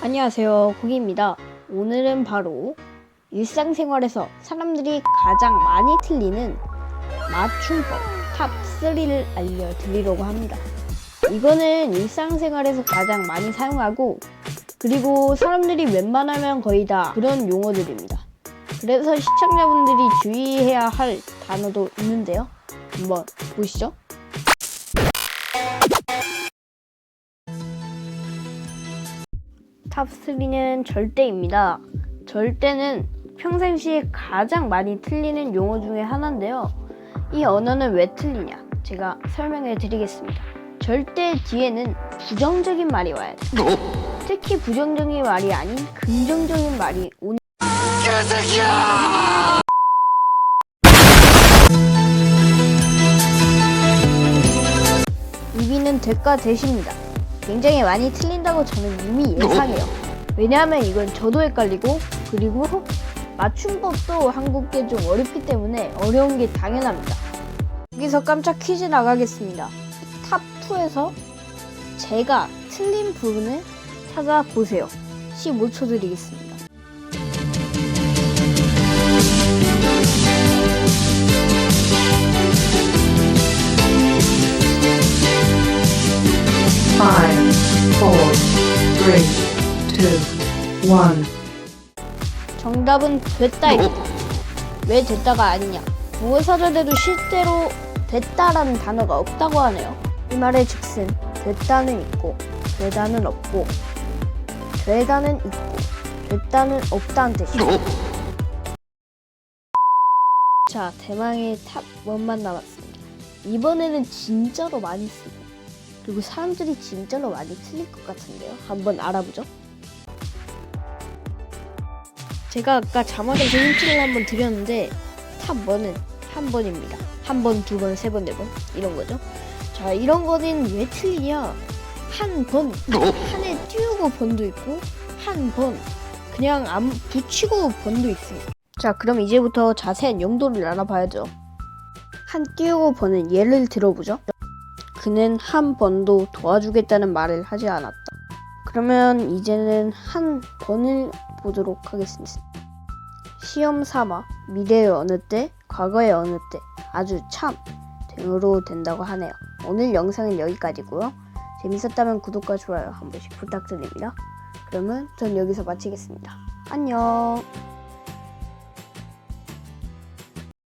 안녕하세요. 고기입니다. 오늘은 바로 일상생활에서 사람들이 가장 많이 틀리는 맞춤법 탑 3를 알려드리려고 합니다. 이거는 일상생활에서 가장 많이 사용하고 그리고 사람들이 웬만하면 거의 다 그런 용어들입니다. 그래서 시청자분들이 주의해야 할 단어도 있는데요. 한번 보시죠. 탑 3는 절대입니다. 절대는 평상시에 가장 많이 틀리는 용어 중에 하나인데요. 이 언어는 왜 틀리냐? 제가 설명해 드리겠습니다. 절대 뒤에는 부정적인 말이 와야 돼요. 특히 부정적인 말이 아닌 긍정적인 말이 오는 이비는 대가 대십니다. 굉장히 많이 틀린다고 저는 이미 예상해요. 왜냐하면 이건 저도 헷갈리고 그리고 맞춤법도 한국계 좀 어렵기 때문에 어려운 게 당연합니다. 여기서 깜짝 퀴즈 나가겠습니다. 탑 2에서 제가 틀린 부분을 찾아보세요. 15초 드리겠습니다. Five, four, three, two, one. 정답은 됐다입니다. 왜 됐다가 아니냐? 국어사전에도 실제로 됐다라는 단어가 없다고 하네요. 이 말의 즉슨 됐다는 있고 되다는 없고 되다는 있고 됐다는 없다는 뜻이죠. 자, 대망의 탑 1만 남았습니다. 이번에는 진짜로 많이 쓰고 그리고 사람들이 진짜로 많이 틀릴 것 같은데요. 한번 알아보죠. 제가 아까 자막에서 힌트를 한번 드렸는데 탑 1은 한 번입니다. 한 번, 두 번, 세 번, 네 번 이런 거죠. 자 이런 거는 왜 틀리냐? 한 번, 한에 띄우고 번도 있고 한 번 그냥 안 붙이고 번도 있습니다. 자 그럼 이제부터 자세한 용도를 알아봐야죠. 한 띄우고 번은 예를 들어보죠. 그는 한 번도 도와주겠다는 말을 하지 않았다. 그러면 이제는 한 번을 보도록 하겠습니다. 시험 삼아 미래의 어느 때, 과거의 어느 때, 아주 참 등으로 된다고 하네요. 오늘 영상은 여기까지고요. 재밌었다면 구독과 좋아요 한 번씩 부탁드립니다. 그러면 전 여기서 마치겠습니다. 안녕.